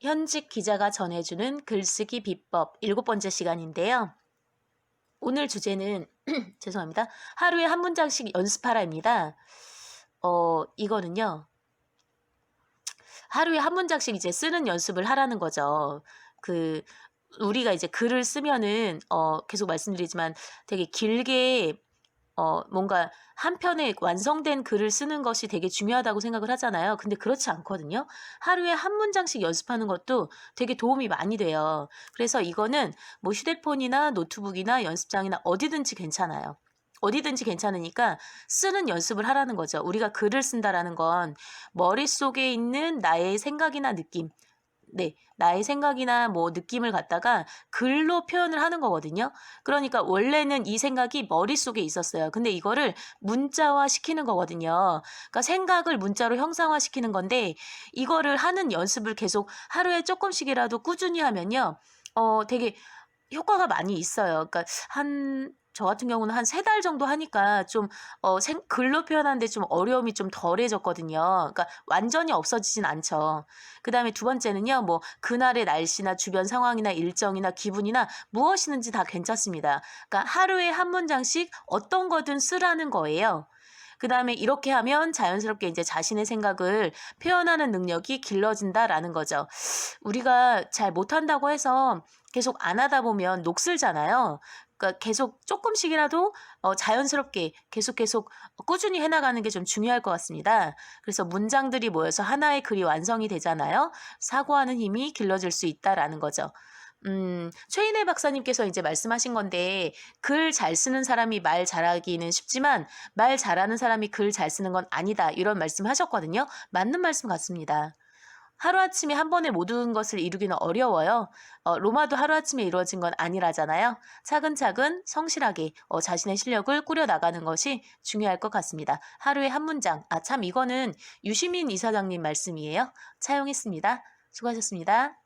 현직 기자가 전해주는 글쓰기 비법 일곱 번째 시간인데요. 오늘 주제는 죄송합니다. 하루에 한 문장씩 연습하라입니다. 어, 이거는요. 하루에 한 문장씩 이제 쓰는 연습을 하라는 거죠. 그 우리가 이제 글을 쓰면은 어, 계속 말씀드리지만 되게 길게 어, 뭔가 한 편의 완성된 글을 쓰는 것이 되게 중요하다고 생각을 하잖아요. 근데 그렇지 않거든요. 하루에 한 문장씩 연습하는 것도 되게 도움이 많이 돼요. 그래서 이거는 뭐 휴대폰이나 노트북이나 연습장이나 어디든지 괜찮아요. 어디든지 괜찮으니까 쓰는 연습을 하라는 거죠. 우리가 글을 쓴다라는 건 머릿속에 있는 나의 생각이나 느낌, 네, 나의 생각이나 뭐 느낌을 갖다가 글로 표현을 하는 거거든요. 그러니까 원래는 이 생각이 머릿속에 있었어요. 근데 이거를 문자화 시키는 거거든요. 그러니까 생각을 문자로 형상화 시키는 건데 이거를 하는 연습을 계속 하루에 조금씩이라도 꾸준히 하면요. 어, 되게 효과가 많이 있어요. 그러니까 한 저 같은 경우는 한세달 정도 하니까 좀 어, 생, 글로 표현하는 데 좀 어려움이 좀 덜해졌거든요. 그러니까 완전히 없어지진 않죠. 그 다음에 두 번째는요, 뭐 그날의 날씨나 주변 상황이나 일정이나 기분이나 무엇이든지 다 괜찮습니다. 그러니까 하루에 한 문장씩 어떤 거든 쓰라는 거예요. 그 다음에 이렇게 하면 자연스럽게 이제 자신의 생각을 표현하는 능력이 길러진다라는 거죠. 우리가 잘 못한다고 해서 계속 안 하다 보면 녹슬잖아요. 그러니까 계속 조금씩이라도 어, 자연스럽게 계속 계속 꾸준히 해나가는 게 좀 중요할 것 같습니다. 그래서 문장들이 모여서 하나의 글이 완성이 되잖아요. 사고하는 힘이 길러질 수 있다라는 거죠. 음, 최인혜 박사님께서 이제 말씀하신 건데, 글 잘 쓰는 사람이 말 잘하기는 쉽지만, 말 잘하는 사람이 글 잘 쓰는 건 아니다. 이런 말씀 하셨거든요. 맞는 말씀 같습니다. 하루아침에 한 번에 모든 것을 이루기는 어려워요. 어, 로마도 하루아침에 이루어진 건 아니라잖아요. 차근차근 성실하게 어, 자신의 실력을 꾸려나가는 것이 중요할 것 같습니다. 하루에 한 문장. 아, 참, 이거는 유시민 이사장님 말씀이에요. 차용했습니다. 수고하셨습니다.